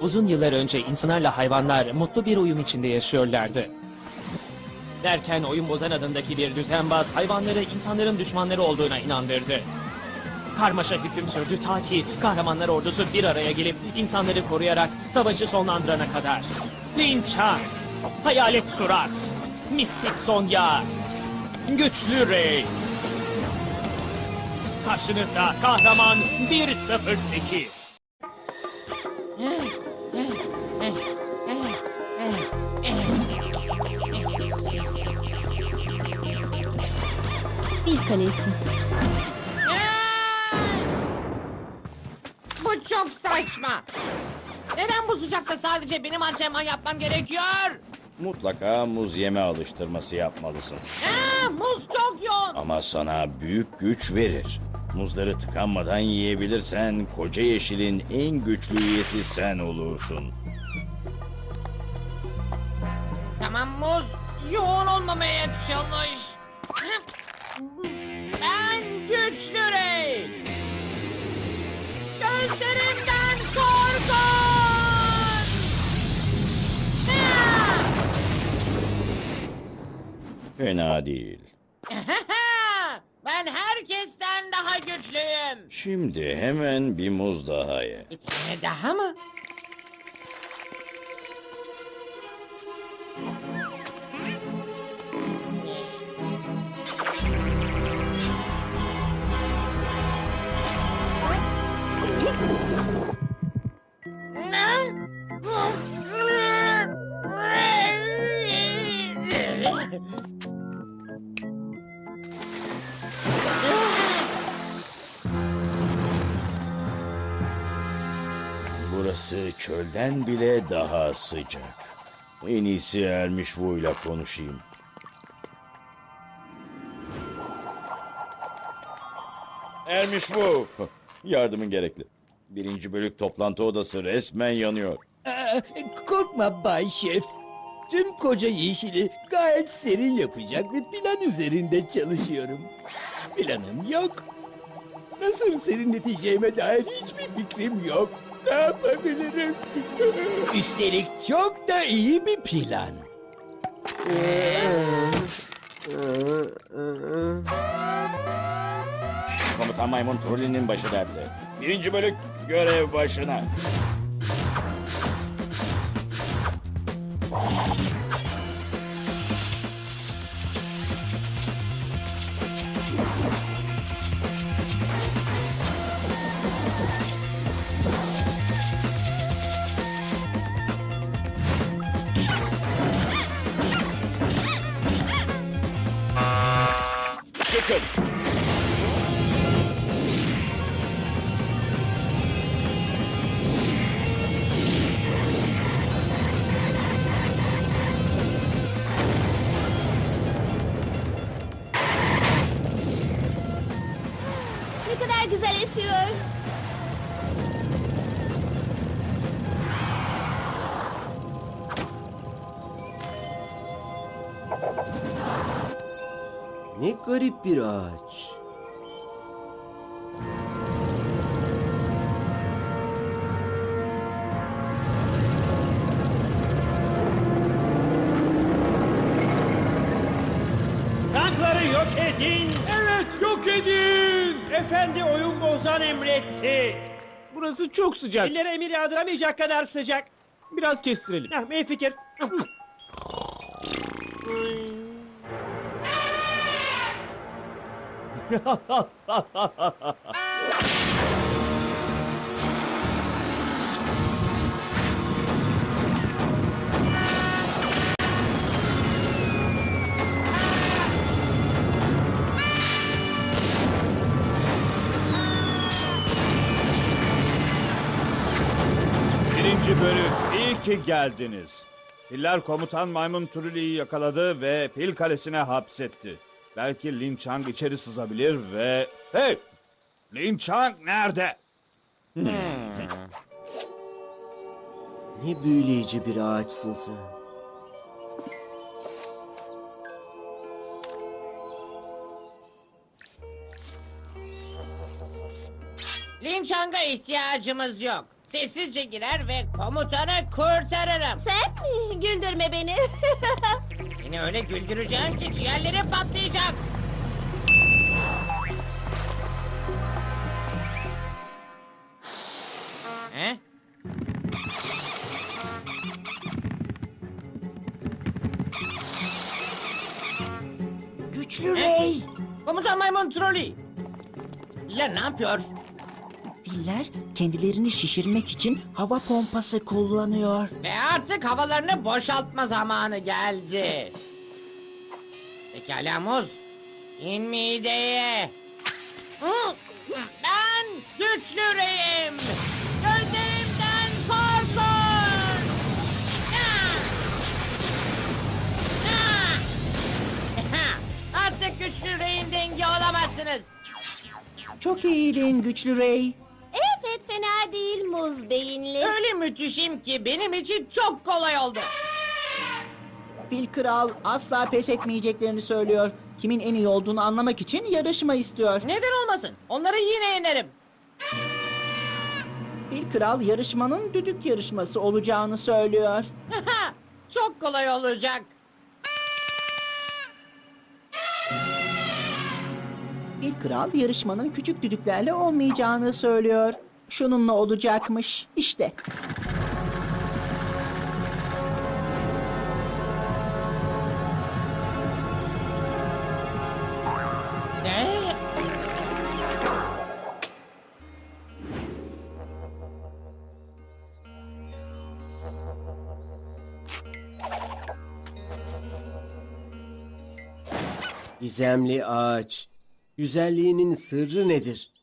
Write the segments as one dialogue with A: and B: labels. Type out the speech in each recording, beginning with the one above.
A: Uzun yıllar önce insanlarla hayvanlar mutlu bir uyum içinde yaşıyorlardı. Derken oyun bozan adındaki bir düzenbaz hayvanları insanların düşmanları olduğuna inandırdı. Karmaşa hüküm sürdü ta ki kahramanlar ordusu bir araya gelip insanları koruyarak savaşı sonlandırana kadar. Lin Chang, Hayalet Surat, Mistik Sonya, Güçlü Rey. Karşınızda kahraman 108.
B: Kalesi.
C: Bu çok saçma. Neden bu sıcakta sadece benim antrenman yapmam gerekiyor?
D: Mutlaka muz yeme alıştırması yapmalısın.
C: Aa, muz çok yoğun.
D: Ama sana büyük güç verir. Muzları tıkanmadan yiyebilirsen koca yeşilin en güçlü üyesi sen olursun.
C: Tamam muz, yoğun olmamaya çalış.
D: Fena değil.
C: ben herkesten daha güçlüyüm.
D: Şimdi hemen bir muz daha ye.
C: Bir tane daha mı?
D: Burası çölden bile daha sıcak. En iyisi Ermiş Vu'yla konuşayım. Ermiş Vu! Yardımın gerekli. Birinci bölük toplantı odası resmen yanıyor.
E: Aa, korkma Bay Şef. Tüm koca yeşili gayet serin yapacak bir plan üzerinde çalışıyorum. Planım yok. Nasıl serinleteceğime dair hiçbir fikrim yok. Ne yapabilirim? Üstelik çok da iyi bir plan.
D: Komutan Maymun Trolli'nin başı dertte. Birinci bölük görev başına.
F: Jacob. Garip bir ağaç.
G: Tankları yok edin. Evet yok edin. Efendi oyun bozan emretti.
H: Burası çok sıcak.
G: Elleri emir yağdıramayacak kadar sıcak.
H: Biraz kestirelim.
G: Hah, iyi fikir.
I: Birinci bölüm. İyi ki geldiniz. Filler komutan Maymun Truli'yi yakaladı ve Fil Kalesi'ne hapsetti. Belki Lin Chang içeri sızabilir ve... Hey! Lin Chang nerede?
F: Ne büyüleyici bir ağaçsın sen.
C: Linçanga ihtiyacımız yok. sessizce girer ve komutanı kurtarırım.
B: Sen mi? Güldürme beni.
C: Beni öyle güldüreceğim ki ciğerleri patlayacak. He?
J: Güçlü
C: He? Komutan maymun trolü. Biller ne yapıyor?
J: Filler kendilerini şişirmek için hava pompası kullanıyor.
C: Ve artık havalarını boşaltma zamanı geldi. Pekala muz. İn mideye. Ben güçlü reyim. Gözlerimden korkun. Artık güçlü reyin dengi olamazsınız.
J: Çok iyiydin Güçlü Rey.
B: Fena değil muz beyinli.
C: Öyle müthişim ki benim için çok kolay oldu.
J: Fil Kral asla pes etmeyeceklerini söylüyor. Kimin en iyi olduğunu anlamak için yarışma istiyor.
C: Neden olmasın? Onları yine yenerim.
J: Fil Kral yarışmanın düdük yarışması olacağını söylüyor.
C: çok kolay olacak.
J: Fil Kral yarışmanın küçük düdüklerle olmayacağını söylüyor. Şununla olacakmış. İşte.
C: Ne?
F: Gizemli ağaç. Güzelliğinin sırrı nedir?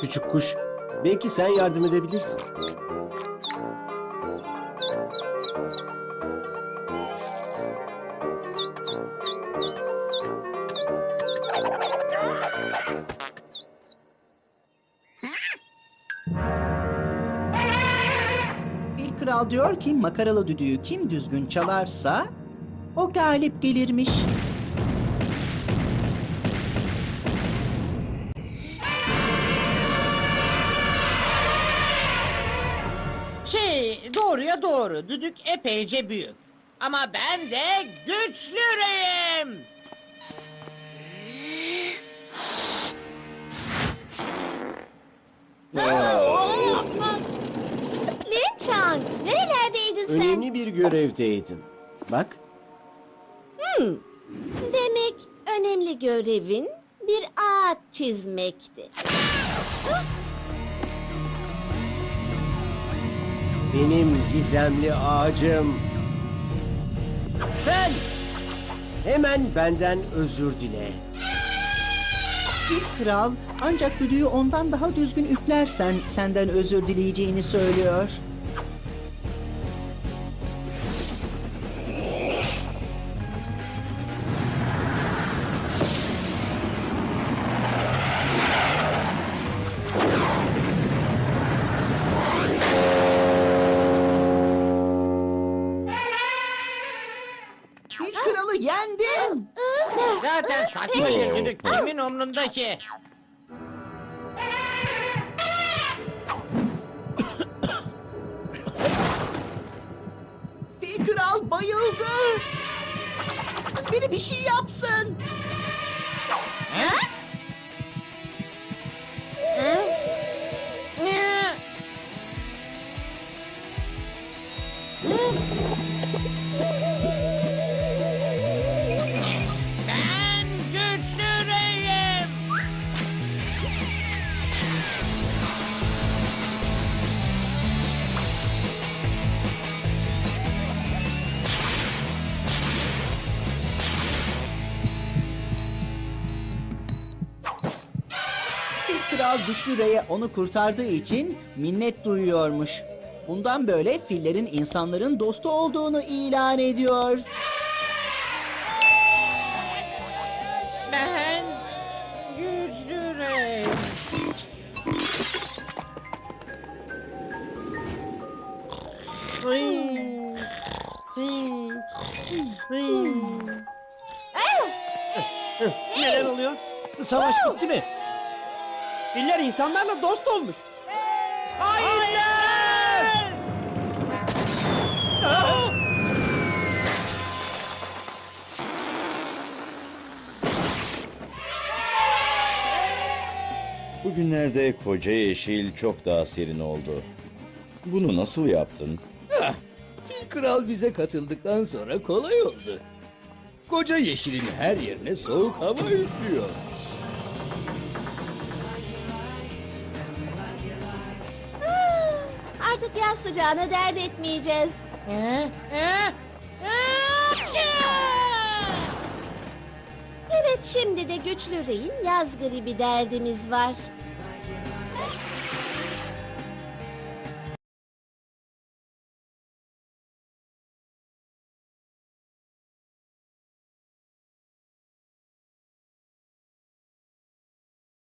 F: Küçük kuş, belki sen yardım edebilirsin.
J: Kral diyor ki makaralı düdüğü kim düzgün çalarsa o galip gelirmiş.
C: Şey doğruya doğru düdük epeyce büyük. Ama ben de güçlü reyim.
B: Lin Chang, sen?
F: Önemli bir görevdeydim. Bak,
B: Demek önemli görevin bir ağaç çizmekti.
F: benim gizemli ağacım. Sen! Hemen benden özür dile.
J: Fil Kral ancak düdüğü ondan daha düzgün üflersen senden özür dileyeceğini söylüyor. Yendin.
C: Zaten saçma bir düdük kimin umrunda ki?
J: Fil Kral bayıldı. Biri bir şey yapsın.
C: He?
J: Kral güçlü Rey'e onu kurtardığı için minnet duyuyormuş. Bundan böyle fillerin insanların dostu olduğunu ilan ediyor.
C: Ben güçlü reyim.
G: Neler oluyor? Savaş bitti mi? Filler insanlarla dost olmuş. Hayır! Aa!
D: Bugünlerde koca yeşil çok daha serin oldu. Bunu nasıl yaptın?
E: Ah, Fil Kral bize katıldıktan sonra kolay oldu. Koca yeşilin her yerine soğuk hava üflüyor.
B: Artık yaz sıcağını dert etmeyeceğiz. Evet şimdi de güçlü reyin yaz gribi derdimiz var.